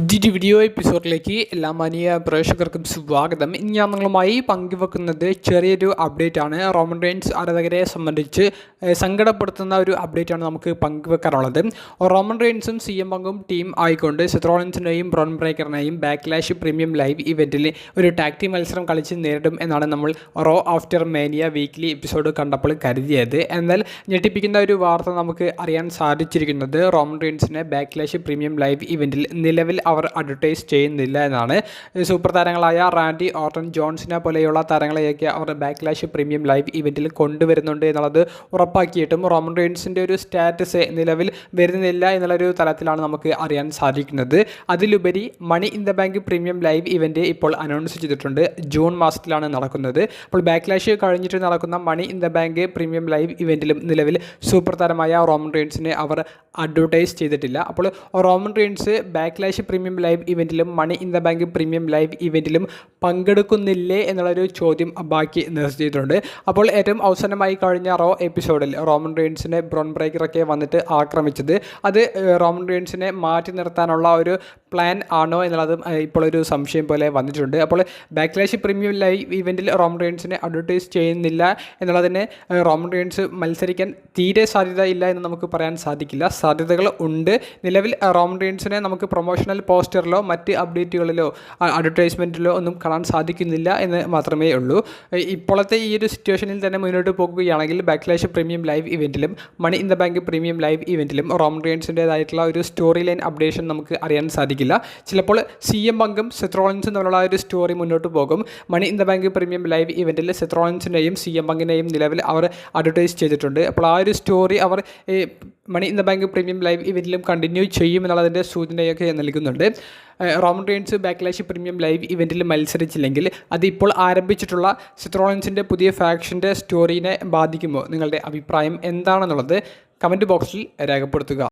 പുതിയൊരു വീഡിയോ എപ്പിസോഡിലേക്ക് എല്ലാ മാനിയ പ്രേക്ഷകർക്കും സ്വാഗതം. ഇന്ന് ഞാൻ നിങ്ങളുമായി പങ്കുവെക്കുന്നത് ചെറിയൊരു അപ്ഡേറ്റ് ആണ് റോമൻ റെയിൻസ് ആരാധകരെ സംബന്ധിച്ച് സങ്കടപ്പെടുത്തുന്ന ഒരു അപ്ഡേറ്റ് ആണ് നമുക്ക് പങ്കുവെക്കാറുള്ളത് റോമൻ റെയിൻസും സി എം പങ്കും ടീം ആയിക്കൊണ്ട് സെത്രോളൻസിനെയും ബ്രോൺ ബ്രേക്കറിനെയും ബാക്ക്ലാഷ് പ്രീമിയം ലൈവ് ഇവന്റിൽ ഒരു ടാക്ടി മത്സരം കളിച്ച് നേരിടും എന്നാണ് നമ്മൾ Raw after Mania weekly episode കണ്ടപ്പോൾ കരുതിയത്. എന്നാൽ ഞെട്ടിപ്പിക്കുന്ന ഒരു വാർത്ത നമുക്ക് അറിയാൻ സാധിച്ചിരിക്കുന്നത് റോമൻ റെയിൻസിനെ ബാക്ക്ലാഷ് പ്രീമിയം ലൈവ് ഇവന്റിൽ നിലവിൽ അവർ അഡ്വർടൈസ് ചെയ്യുന്നില്ല എന്നാണ്. സൂപ്പർ താരങ്ങളായ റാൻഡി ഓർട്ടൺ ജോൺസിനെ പോലെയുള്ള താരങ്ങളെയൊക്കെ അവർ ബാക്ക്ലാഷ് പ്രീമിയം ലൈവ് ഇവന്റിൽ കൊണ്ടുവരുന്നുണ്ട് എന്നുള്ളത് ഉറപ്പാക്കിയിട്ടും റോമൻ റെയിൻസിന്റെ ഒരു സ്റ്റാറ്റസ് നിലവിൽ വരുന്നില്ല എന്നുള്ളൊരു തലത്തിലാണ് നമുക്ക് അറിയാൻ സാധിക്കുന്നത്. അതിലുപരി money in the bank premium live event ഇപ്പോൾ അനൗൺസ് ചെയ്തിട്ടുണ്ട്. ജൂൺ മാസത്തിലാണ് നടക്കുന്നത്. അപ്പോൾ ബാക്ക്ലാഷ് കഴിഞ്ഞിട്ട് നടക്കുന്ന money in the bank premium live ഇവന്റിലും നിലവിൽ സൂപ്പർ താരമായ റോമൻ റെയിൻസിനെ അവർ അഡ്വർടൈസ് ചെയ്തിട്ടില്ല. അപ്പോൾ Roman Reigns Backlash premium live ഇവന്റിലും money in the bank premium live ഇവന്റിലും പങ്കെടുക്കുന്നില്ലേ എന്നുള്ളൊരു ചോദ്യം ബാക്കി നിർത്തിയിട്ടുണ്ട്. അപ്പോൾ ഏറ്റവും അവസാനമായി കഴിഞ്ഞ റോ എപ്പിസോഡിൽ റോമൻ റെയിൻസിനെ ബ്രോൺ ബ്രേക്കറൊക്കെ വന്നിട്ട് ആക്രമിച്ചത്. അത് റോമൻ റെയിൻസിനെ മാറ്റി നിർത്താനുള്ള ഒരു പ്ലാൻ ആണോ എന്നുള്ളത് ഇപ്പോൾ ഒരു സംശയം പോലെ വന്നിട്ടുണ്ട്. അപ്പോൾ ബാക്ക്ലാഷ് പ്രീമിയം ലൈവ് ഇവന്റിൽ റോം റെയിൻസിനെ അഡ്വർട്ടൈസ് ചെയ്യുന്നില്ല എന്നുള്ളതിന് റോം റെയിൻസ് മത്സരിക്കാൻ തീരെ സാധ്യത ഇല്ല എന്ന് നമുക്ക് പറയാൻ സാധിക്കില്ല. സാധ്യതകൾ ഉണ്ട്. നിലവിൽ റോം റെയിൻസിനെ നമുക്ക് പ്രൊമോഷണൽ പോസ്റ്ററിലോ മറ്റ് അപ്ഡേറ്റുകളിലോ അഡ്വർടൈസ്മെന്റിലോ ഒന്നും കാണാൻ സാധിക്കുന്നില്ല എന്ന് മാത്രമേ ഉള്ളൂ. ഇപ്പോഴത്തെ ഈ ഒരു സിറ്റുവേഷനിൽ തന്നെ മുന്നോട്ട് പോകുകയാണെങ്കിൽ Backlash premium live ഇവന്റിലും money in the bank premium live ഇവന്റിലും Roman റെയിൻസിന്റേതായിട്ടുള്ള ഒരു സ്റ്റോറി ലൈൻ അപ്ഡേഷൻ നമുക്ക് അറിയാൻ സാധിക്കില്ല. ചിലപ്പോൾ സി എം ബങ്കും സെത്രോളൻസും തമ്മിലുള്ള ഒരു സ്റ്റോറി മുന്നോട്ട് പോകും. Money in the Bank premium live ഇവന്റിൽ സെത്രോളൻസിനെയും സി എം പങ്കിനെയും നിലവിൽ അവർ അഡ്വർടൈസ് ചെയ്തിട്ടുണ്ട്. അപ്പോൾ ആ ഒരു story our money in the bank premium live ഇവന്റിലും continue ചെയ്യും എന്നുള്ളതിന്റെ സൂചനയൊക്കെ നൽകുന്നുണ്ട്. Roman Reigns Backlash premium live ഇവന്റിൽ മത്സരിച്ചില്ലെങ്കിൽ അത് ഇപ്പോൾ ആരംഭിച്ചിട്ടുള്ള സിത്രോളൻസിന്റെ പുതിയ ഫാക്ഷന്റെ സ്റ്റോറീനെ ബാധിക്കുമോ? നിങ്ങളുടെ അഭിപ്രായം എന്താണെന്നുള്ളത് കമന്റ് ബോക്സിൽ രേഖപ്പെടുത്തുക.